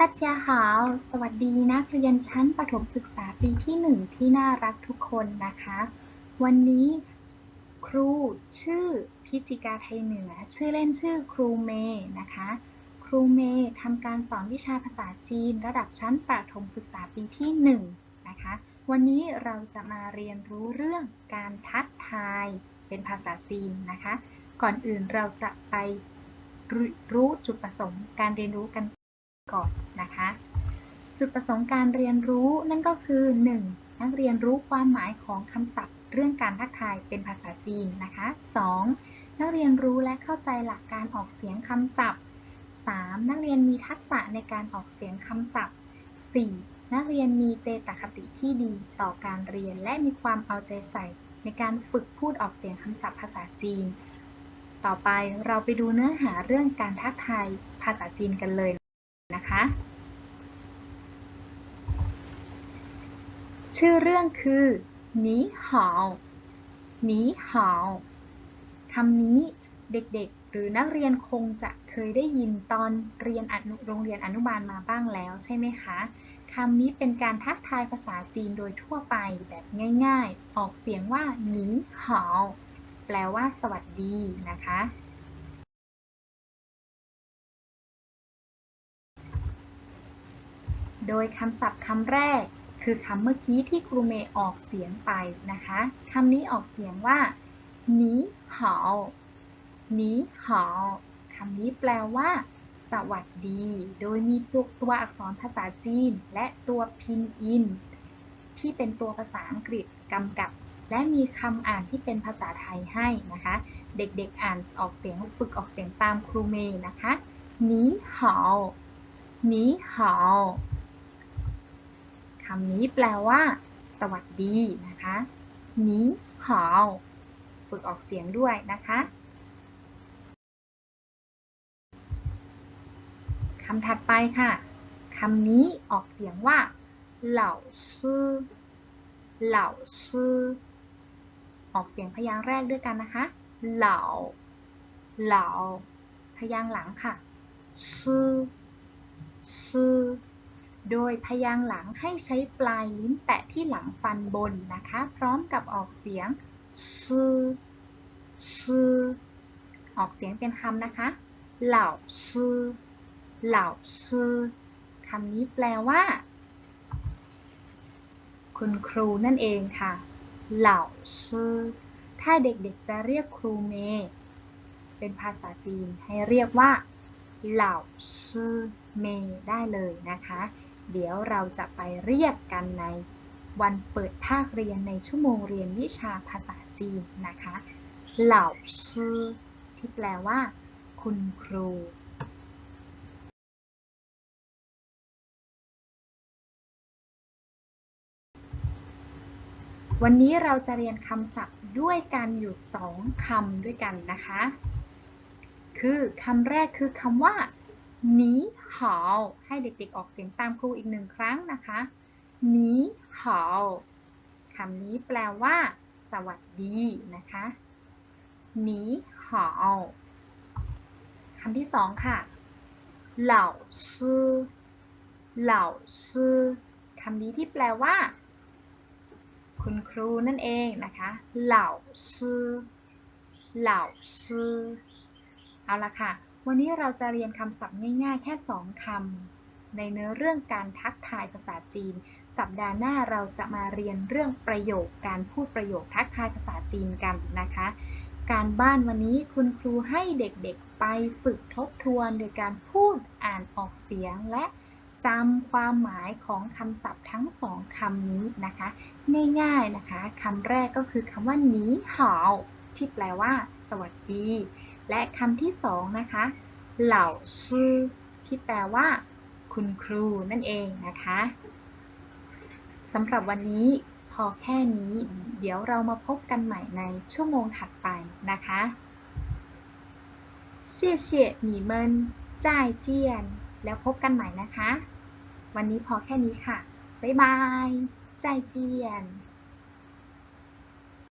ตัจยาหาว สวัสดีนักเรียนชั้นประถมศึกษาปีที่หนึ่งที่น่ารักทุกคนนะคะ วันนี้ครูชื่อพิจิกาไทยเหนือ ชื่อเล่นชื่อครูเมย์นะคะ ครูเมย์ทำการสอนวิชาภาษาจีน ระดับชั้นประถมศึกษาปีที่หนึ่งนะคะ วันนี้เราจะมาเรียนรู้เรื่องการทักทายเป็นภาษาจีนนะคะ ก่อนอื่นเราจะไปรู้จุดประสงค์การเรียนรู้กันก่อน นะคะ จุดประสงค์การเรียนรู้นั่นก็คือ 1. นักเรียนรู้ความหมายของคำศัพท์ เรื่องการทักทายเป็นภาษาจีนนะคะ 2. นักเรียนรู้และเข้าใจหลักการออกเสียงคำศัพท์ 3. นักเรียนมีทักษะในการออกเสียงคำศัพท์ 4. นักเรียนมีเจตคติที่ดีต่อการเรียนและมีความเอาใจใส่ ในการฝึกพูดออกเสียงคำศัพท์ภาษาจีน ต่อไปเราไปดูเนื้อหาเรื่องการทักทายภาษาจีนกันเลยนะคะ ชื่อเรื่องคือหนีหาวหนีหาวคำนี้เด็กๆ หรือนักเรียนคงจะเคยได้ยินตอนเรียนอนุโรงเรียนอนุบาลมาบ้างแล้วใช่ไหมคะคำนี้เป็นการทักทายภาษาจีนโดยทั่วไปแบบง่ายๆ ออกเสียงว่าหนีหาวแปลว่าสวัสดีนะคะ โดยคำศัพท์คำแรก คือคำเมื่อกี้ที่ครูเมย์ออกเสียงไปนะคะคำนี้ออกเสียงว่าหนีหาวหนีหาวคำนี้แปลว่า สวัสดี โดยมีจุกตัวอักษรภาษาจีน และตัวพินอิน ที่เป็นตัวภาษาอังกฤษกำกับ และมีคำอ่านที่เป็นภาษาไทยให้นะคะ เด็กๆอ่านออกเสียงฝึกออกเสียงตามครูเมย์นะคะหนีหาวหนีหาว คำนี้แปลว่า สวัสดีนะคะนี้หาวฝึกออกเสียงด้วยนะคะคำถัดไปค่ะคำนี้ออกเสียงว่าเหล่าซื่อเหล่าซื่อออกเสียงพยางค์แรกด้วยกันนะคะ เหล่า เหล่า พยางค์หลังค่ะซื่อซื่อ โดยพยางหลังให้ใช้ปลายลิ้นแตะที่หลังฟันบนนะคะ พร้อมกับออกเสียงซื่อซื่อออกเสียงเป็นคำนะคะเหล่าซื่อเหล่าซื่อคำนี้แปลว่า คุณครูนั่นเองค่ะ เหล่าซื่อถ้าเด็กๆจะเรียกครูเมย์เป็นภาษาจีนให้เรียกว่าเหล่าซื่อเมย์ได้เลยนะคะ เดี๋ยวเราจะไปเรียกกันในวันเปิดภาคเรียนในชั่วโมงเรียนวิชาภาษาจีนนะคะเหล่าชื่อที่แปลว่า คุณครูวันนี้เราจะเรียนคำศัพท์ด้วยกันอยู่สองคำด้วยกันนะคะ คือคำแรกคือคำว่า หนีหาวให้เด็กๆออกเสียงตามครูอีกหนึ่งครั้งนะคะหนีหาวคำนี้แปลว่า สวัสดีนะคะหนีหาวคำที่สองค่ะเหล่าซื่อเหล่าซื่อคำนี้ที่แปลว่า คุณครูนั่นเองนะคะเหล่าซื่อเหล่าซื่อเอาละค่ะ วันนี้เราจะเรียนคำศัพท์ง่ายๆ แค่ 2 คำในเนื้อเรื่องการทักทายภาษาจีน สัปดาห์หน้าเราจะมาเรียนเรื่องประโยคการพูดประโยคทักทายภาษาจีนกันนะคะ การบ้านวันนี้คุณครูให้เด็กๆไปฝึกทบทวนโดยการพูดอ่านออกเสียงและจำความหมายของคำศัพท์ทั้งสองคำนี้นะคะ ง่ายๆนะคะคำแรกก็คือคำว่านี้หาที่แปลว่า สวัสดี และคำที่สองนะคะเหล่าชื่อที่แปลว่า คุณครูนั่นเองนะคะสำหรับวันนี้พอแค่นี้ เดี๋ยวเรามาพบกันใหม่ในชั่วโมงถัดไปนะคะเชี่ยเชี่ยหนีเมินจ่ายเจียน แล้วพบกันใหม่นะคะ วันนี้พอแค่นี้ค่ะ บ๊ายบายจ่ายเจียน